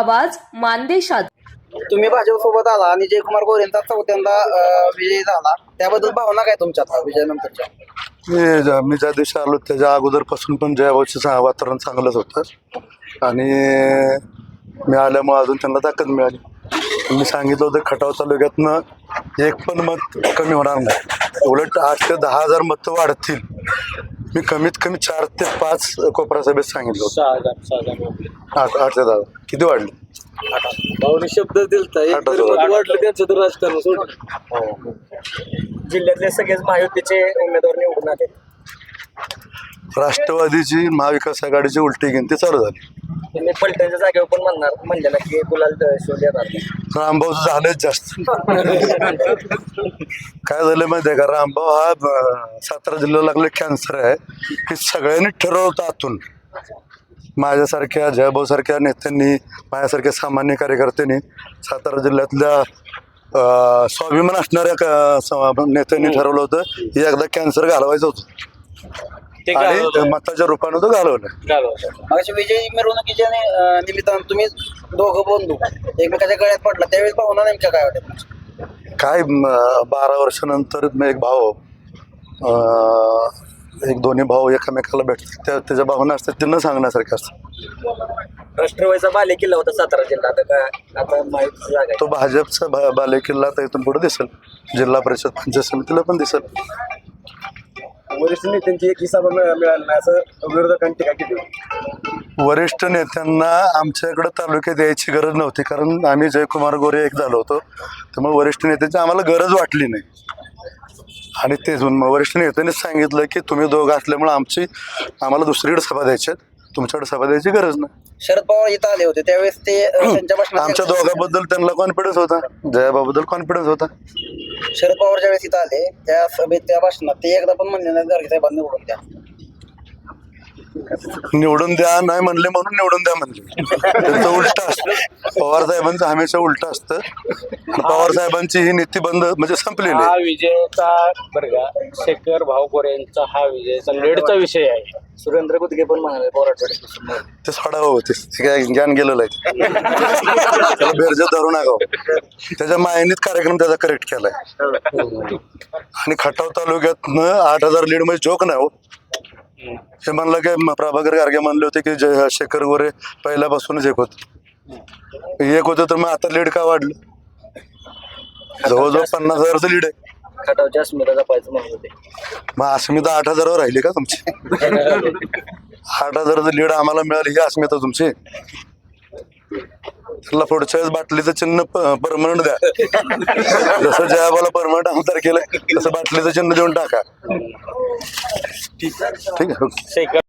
आवाज मानदेशात. तुम्ही भाजप सोबत आला आणि जयकुमार गोरेंचा चौथ्यांदा अं, विजय झाला. त्याबद्दल भावना काय तुमच्यात विजयानंतरच्या मी ज्या- मी ज्या दिवशी आलो त्याच्या अगोदरपासून पण जयाभाऊचं चा- वातावरण चांगलंच होतं. आणि मी आल्यामुळे अजून त्यांना ताकद मिळाली. मी सांगितलं होतं खटाव तालुक्यातनं एक पण मत कमी होणार नाही. उलट आठ ते दहा हजार मतं वाढतील. मी कमीत कमी चार ते पाच कोपरा सभेत सांगितलं होतं. सहा हजार सहा हजार वापले. आठ आठ ते दहा. किती वाढले? भाऊने शब्द दिलता एक आठ तरी हजार. मत वाटलं त्यांचं तर राजकारण जिल्ह्यातले सगळेच महायुतीचे उमेदवार निवडून आले राष्ट्रवादीची महाविकास आघाडीची उलटी गिनती चालू झाली. तुम्ही पलटणच्या जागेवर पण म्हणणार म्हणलेलं की गुलाल शोध येणार. रामभाऊचं झालंच जास्त. काय झालं माहिती आहे का? रामभाऊ हा सातारा जिल्ह्याला लागले कॅन्सर आहे. हे सगळ्यांनी ठरवलं होतं आतून. माझ्यासारख्या जयभाऊ सारख्या नेत्यांनी माझ्यासारख्या सामान्य कार्यकर्त्यांनी सातारा जिल्ह्यातल्या अं, स्वाभिमान असणाऱ्या क- स- नेत्यांनी ठरवलं होतं हे एकदा कॅन्सर घालवायचं होतं. ते आणि घालवलं. मताच्या रूपानं तो घालवलं घालवलं. मग विजय मिरवणुकीच्या नि- निमित्तानं तुम्ही दोघं बंधू एकमेकाच्या गळ्यात पडला त्यावेळेस भावना नेमक्या काय वाटत काय म, बारा वर्षानंतर म एक भाऊ अं, एक दोन्ही भाऊ एकमेकाला भेटतात. त्या त्याच्या भावना असतात ते न सांगण्यासारख्या असतात राष्ट्रवादीचा बाले किल्ला होता सातारा जिल्हा. आता काय आता माहिती जागा तो भाजपचा बा बालेकिल्ला आता इथून पुढे दिसेल. जिल्हा परिषद पंचायत समितीला पण दिसेल. वरिष्ठ नेत्यांची एक सभा मिळाली नाही असं विरोधकांनी टीका केली वरिष्ठ नेत्यांना आमच्याकडे तालुक्यात यायची गरज नव्हती कारण आम्ही जयकुमार गोरे एक झालो होतो. त्यामुळे वरिष्ठ नेत्यांची आम्हाला गरज वाटली नाही. आणि मग वरिष्ठ नेत्यांनीच सांगितलं की तुम्ही दोघं असल्यामुळे आमची आम्हाला दुसरीकडे सभा द्यायची आहेत तुमच्याकडे सभा द्यायची गरज नाही. शरद पवार इथं आले होते त्यावेळेस ते आमच्या दोघांबद्दल त्यांना कॉन्फिडन्स होता. जयाबाबद्दल कॉन्फिडन्स होता. शरद पवार ज्यावेळेस इथं आले त्या सभेत त्या भाषणात ते एकदा पण म्हणले नाही गाडगे साहेबांनी निवडून द्या. निवडून द्या नाही म्हणले म्हणून निवडून द्या म्हणले. त्यांचं उलट असतं. पवार साहेबांचं हमेशा उलट असतं. पवार साहेबांची ही नीती बंद म्हणजे संपलेली हा. विजयाचा बरं का शेखर भाऊ गोरेंचा हा विजयाचा लेडचा विषय आहे. सुरेंद्र गुदगे पण म्हणाले ते सोडावं होते ते काय ज्ञान गेलेलं आहे. त्याला बेरज धरू नका हो. त्याच्या मायनीत कार्यक्रम त्याचा करेक्ट केलाय. आणि खटाव तालुक्यातनं आठ हजार लीड म्हणजे जोक नाही हो. हे म्हणलं की प्रभाकर गार्गे म्हणले होते की जय शेखर गोरे पहिल्यापासूनच एक होत. एक होतं तर मग आता लीड का वाढलं? जवळजवळ पन्नास हजारचं लीड आहे. म्हणत होते. मग अस्मिता आठ हजारावर राहिली का तुमची? आठ हजाराचं लीड आम्हाला मिळाली ही अस्मिता तुमची. त्याला पुढच्या वेळेस बाटलीचं चिन्ह परमनंट द्या. जसं जयाबाला परमनंट आमदार केलंय तसं बाटलीचं चिन्ह देऊन टाका. ठीक आहे शेखर